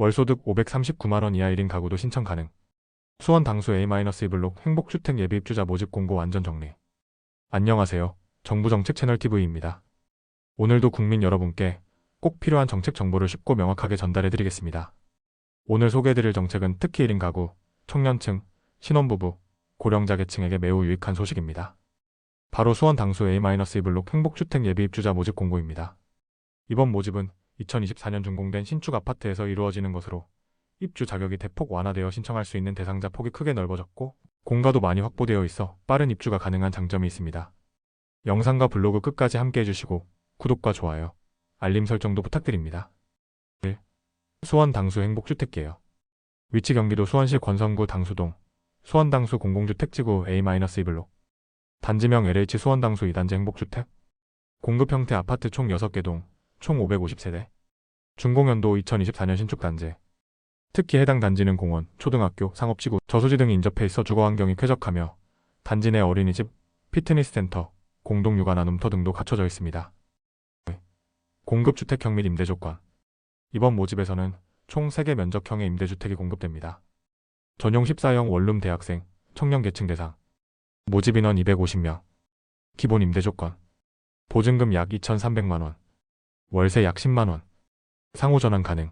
월소득 539만원 이하 1인 가구도 신청 가능. 수원 당수 A-2블록 행복주택 예비입주자 모집 공고 완전 정리. 안녕하세요. 정부정책 채널TV입니다. 오늘도 국민 여러분께 꼭 필요한 정책 정보를 쉽고 명확하게 전달해드리겠습니다. 오늘 소개해드릴 정책은 특히 1인 가구, 청년층, 신혼부부, 고령자 계층에게 매우 유익한 소식입니다. 바로 수원 당수 A-2블록 행복주택 예비입주자 모집 공고입니다. 이번 모집은 2024년 준공된 신축 아파트에서 이루어지는 것으로 입주 자격이 대폭 완화되어 신청할 수 있는 대상자 폭이 크게 넓어졌고 공가도 많이 확보되어 있어 빠른 입주가 가능한 장점이 있습니다. 영상과 블로그 끝까지 함께 해주시고 구독과 좋아요, 알림 설정도 부탁드립니다. 1. 수원 당수 행복주택계요. 위치 경기도 수원시 권성구 당수동, 수원 당수 공공주택지구 A-2블록, 단지명 LH 수원 당수 2단지 행복주택, 공급 형태 아파트 총 6개 동, 총 550세대, 준공연도 2024년 신축 단지, 특히 해당 단지는 공원, 초등학교, 상업지구, 저수지 등이 인접해 있어 주거 환경이 쾌적하며 단지 내 어린이집, 피트니스 센터, 공동 육아 나눔터 등도 갖춰져 있습니다. 공급주택형 및 임대 조건. 이번 모집에서는 총 3개 면적형의 임대주택이 공급됩니다. 전용 14형 원룸 대학생, 청년 계층 대상. 모집 인원 250명. 기본 임대 조건. 보증금 약 2,300만원 월세 약 10만원 상호 전환 가능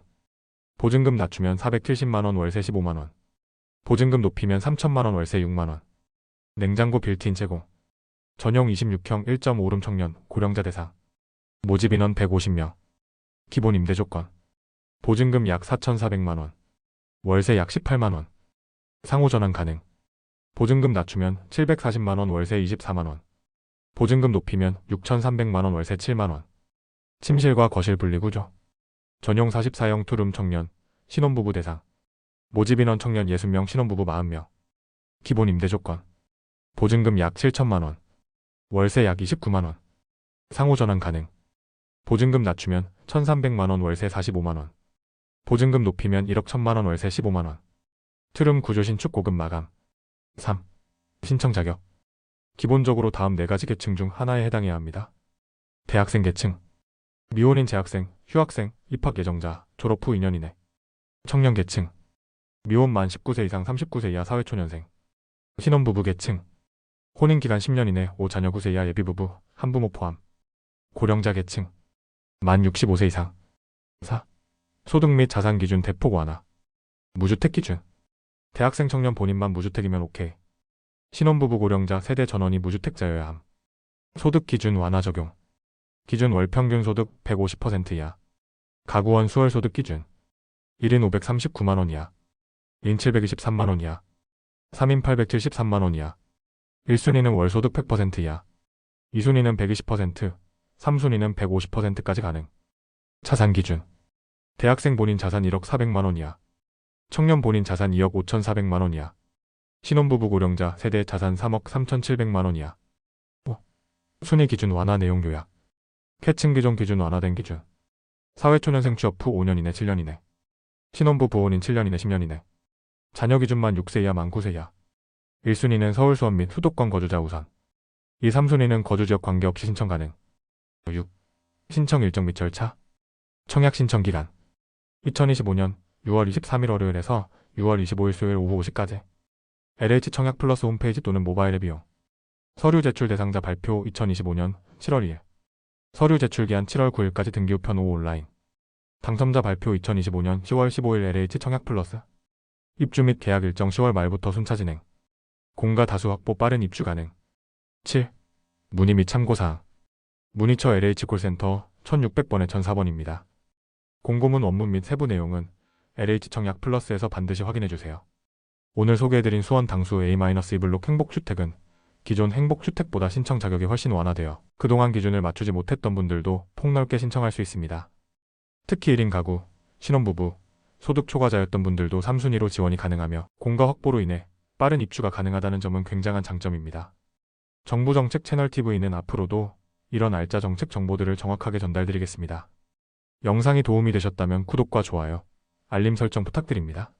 보증금 낮추면 470만원 월세 15만원. 보증금 높이면 3천만원 월세 6만원. 냉장고 빌트인 제공. 전용 26형 1.5룸 청년 고령자 대상. 모집 인원 150명. 기본 임대 조건. 보증금 약 4,400만원. 월세 약 18만원. 상호 전환 가능. 보증금 낮추면 740만원 월세 24만원. 보증금 높이면 6,300만원 월세 7만원. 침실과 거실 분리구조. 전용 44형 투룸 청년, 신혼부부 대상. 모집 인원 청년 60명, 신혼부부 40명. 기본 임대 조건. 보증금 약 7천만원. 월세 약 29만원. 상호 전환 가능. 보증금 낮추면 1,300만원 월세 45만원. 보증금 높이면 1억 1천만원 월세 15만원. 트름 구조 신축 고급 마감. 3. 신청 자격. 기본적으로 다음 4가지 계층 중 하나에 해당해야 합니다. 대학생 계층. 미혼인 재학생, 휴학생, 입학 예정자, 졸업 후 2년 이내. 청년 계층. 미혼 만 19세 이상 39세 이하 사회초년생. 신혼부부 계층. 혼인 기간 10년 이내 5자녀 9세 이하 예비부부, 한부모 포함. 고령자 계층. 만 65세 이상. 4. 소득 및 자산 기준 대폭 완화. 무주택 기준. 대학생 청년 본인만 무주택이면 오케이. 신혼부부 고령자 세대 전원이 무주택자여야 함. 소득 기준 완화 적용. 기준 월 평균 소득 150% 이하. 가구원 수월 소득 기준. 1인 539만원 이하. 2인 723만원 이하. 3인 873만원 이하. 1순위는 월 소득 100% 이하. 2순위는 120%, 3순위는 150%까지 가능. 자산 기준. 대학생 본인 자산 1억 400만원 이하. 청년 본인 자산 2억 5,400만원 이하. 신혼부부 고령자 세대 자산 3억 3,700만원 이하. 5. 순위 기준 완화 내용 요약. 캐층 기존 기준 완화된 기준. 사회초년생 취업 후 5년 이내 7년 이내. 신혼부 부혼인 7년 이내 10년 이내. 자녀 기준만 6세 이하 만 9세 이하. 1순위는 서울 수원 및 수도권 거주자 우선. 2, 3순위는 거주지역 관계없이 신청 가능. 6. 신청 일정 및 절차. 청약 신청 기간. 2025년 6월 23일 월요일에서 6월 25일 수요일 오후 5시까지. LH 청약 플러스 홈페이지 또는 모바일 앱 이용. 서류 제출 대상자 발표 2025년 7월 2일. 서류 제출 기한 7월 9일까지 등기 우편 5 온라인. 당첨자 발표 2025년 10월 15일 LH 청약 플러스. 입주 및 계약 일정 10월 말부터 순차 진행. 공가 다수 확보 빠른 입주 가능. 7. 문의 및 참고사항. 문의처 LH 콜센터 1600번에 1004번입니다. 공고문 원문 및 세부 내용은 LH 청약 플러스에서 반드시 확인해주세요. 오늘 소개해드린 수원 당수 A-2블록 행복주택은 기존 행복주택보다 신청 자격이 훨씬 완화되어 그동안 기준을 맞추지 못했던 분들도 폭넓게 신청할 수 있습니다. 특히 1인 가구, 신혼부부, 소득 초과자였던 분들도 3순위로 지원이 가능하며 공가 확보로 인해 빠른 입주가 가능하다는 점은 굉장한 장점입니다. 정부 정책 채널 TV는 앞으로도 이런 알짜 정책 정보들을 정확하게 전달드리겠습니다. 영상이 도움이 되셨다면 구독과 좋아요, 알림 설정 부탁드립니다.